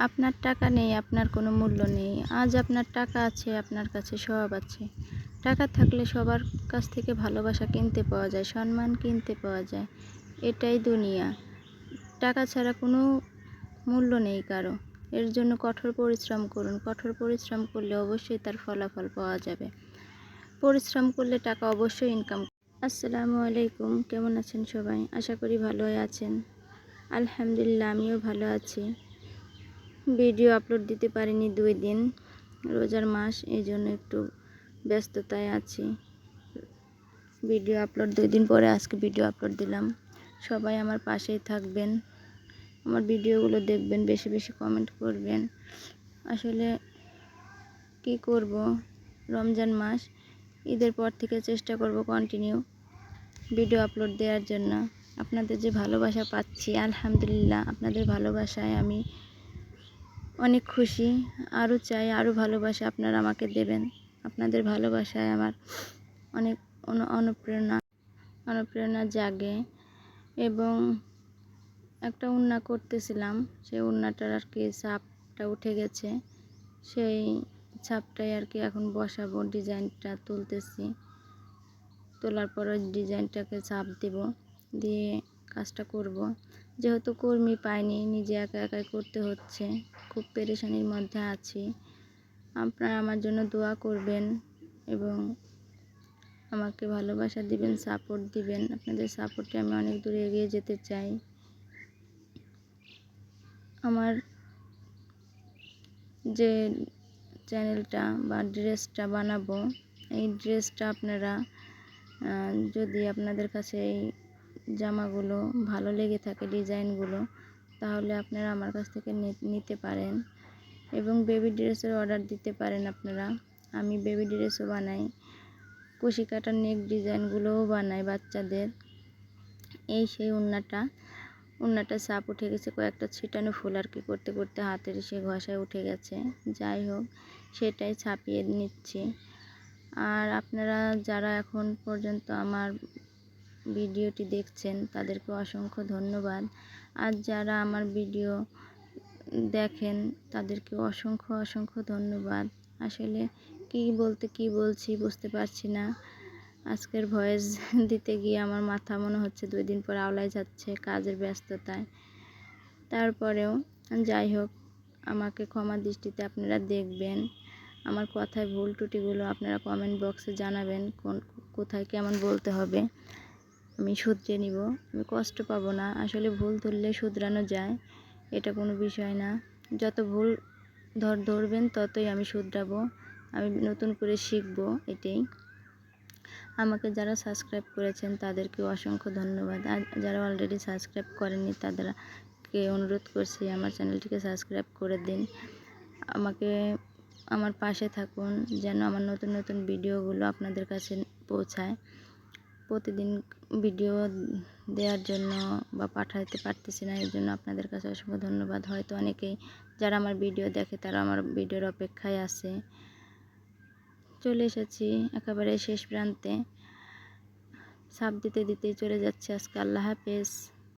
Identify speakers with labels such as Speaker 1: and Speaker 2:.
Speaker 1: আপনার টাকা নেই, আপনার কোনো মূল্য নেই। আজ আপনার টাকা আছে, আপনার কাছে সব আছে। টাকা থাকলে সবার কাছ থেকে ভালোবাসা কিনতে পাওয়া যায়, সম্মান কিনতে পাওয়া যায়। এটাই দুনিয়া। টাকা ছাড়া কোনো মূল্য নেই কারও। এর জন্য কঠোর পরিশ্রম করুন। কঠোর পরিশ্রম করলে অবশ্যই তার ফলাফল পাওয়া যাবে। পরিশ্রম করলে টাকা অবশ্যই ইনকাম আসসালামু আলাইকুম। কেমন আছেন সবাই? আশা করি ভালোই আছেন। আলহামদুলিল্লাহ, আমিও ভালো আছি। ভিডিও আপলোড দিতে পারিনি দুই দিন, রোজার মাস, এই জন্য একটু ব্যস্ততায় আছি। ভিডিও আপলোড দুই দিন পরে আজকে ভিডিও আপলোড দিলাম। সবাই আমার পাশেই থাকবেন, আমার ভিডিওগুলো দেখবেন, বেশি বেশি কমেন্ট করবেন। আসলে কি করব? রমজান মাস, ঈদের পর থেকে চেষ্টা করব কন্টিনিউ ভিডিও আপলোড দেওয়ার জন্য। আপনাদের যে ভালোবাসা পাচ্ছি, আলহামদুলিল্লাহ, আপনাদের ভালোবাসায় আমি অনেক খুশি, আরও চাই, আরও ভালোবাসা আপনারা আমাকে দেবেন। আপনাদের ভালোবাসায় আমার অনেক অনু- অনুপ্রেরণা অনুপ্রেরণা জাগে এবং একটা উন্না করতেছিলাম, সেই উন্নাটার আর কি চাপটা উঠে গেছে। সেই ছাপটাই আর কি এখন বসাবো, ডিজাইনটা তুলতেছি। তোলার পর ওই ডিজাইনটাকে ছাপ দেব, দিয়ে কাজটা করব। যেহেতু কর্মী পাইনি, নিজে একা একাই করতে হচ্ছে। খুব পেরেশানির মধ্যে আছি। আপনারা আমার জন্য দোয়া করবেন এবং আমাকে ভালোবাসা দিবেন সাপোর্ট দিবেন। আপনাদের সাপোর্টে আমি অনেক দূরে এগিয়ে যেতে চাই। আমার যে চ্যানেলটা বা ড্রেসটা বানাবো, এই ড্রেসটা আপনারা যদি আপনাদের কাছে এই জামাগুলো ভালো লেগে থাকে ডিজাইনগুলো, তাহলে আপনারা আমার কাছ থেকে নিতে পারেন। এবং বেবি ড্রেসের অর্ডার দিতে পারেন আপনারা। আমি বেবি ড্রেসও বানাই কুশি কাটার নেক ডিজাইনগুলোও বানাই বাচ্চাদের। এই সেই উন্নাটা উন্নাটা সাপ উঠে গেছে, কয়েকটা ছিটানো ফুল আর কি করতে করতে হাতের সে ঘষায় উঠে গেছে। যাই হোক, সেটাই ছাপিয়ে নিচ্ছি। আর আপনারা যারা এখন পর্যন্ত আমার ভিডিওটি দেখছেন, তাদেরকে অসংখ্য ধন্যবাদ। আর যারা আমার ভিডিও দেখেন, তাদেরকে অসংখ্য অসংখ্য ধন্যবাদ। আসলে কি বলতে কি বলছি বুঝতে পারছি না। আজকের ভয়েস দিতে গিয়ে আমার মাথা মনে হচ্ছে দুই দিন পর আওলায় যাচ্ছে কাজের ব্যস্ততায়। তারপরেও যাই হোক, আমাকে ক্ষমা দৃষ্টিতে আপনারা দেখবেন। আমার কথায় ভুল ত্রুটিগুলো আপনারা কমেন্ট বক্সে জানাবেন, কোন, কোথায় কেমন বলতে হবে। আমি শুধরে নিব। আমি কষ্ট পাবো না। আসলে ভুল ধরলে শুধরানো যায়, এটা কোনো বিষয় না। যত ভুল ধর ধরবেন, ততই আমি শুধরাবো। আমি নতুন করে শিখব, এটাই। আমাকে যারা সাবস্ক্রাইব করেছেন, তাদেরকে অসংখ্য ধন্যবাদ। আর যারা অলরেডি সাবস্ক্রাইব করেননি, তাদেরকে অনুরোধ করছি, আমার চ্যানেলটিকে সাবস্ক্রাইব করে দিন। আমাকে, আমার পাশে থাকুন, যেন আমার নতুন নতুন ভিডিওগুলো আপনাদের কাছে পৌঁছায়। প্রতিদিন ভিডিও দেওয়ার জন্য বা পাঠাতে পারতেছি না এর জন্য আপনাদের কাছে অসংখ্য ধন্যবাদ। হয়তো অনেকেই যারা আমার ভিডিও দেখে তারা আমার ভিডিওর অপেক্ষায় আছে। চলে এসেছি একেবারে শেষ প্রান্তে। সাপ দিতে দিতেই চলে যাচ্ছে আজকে। আল্লাহ হাফেজ।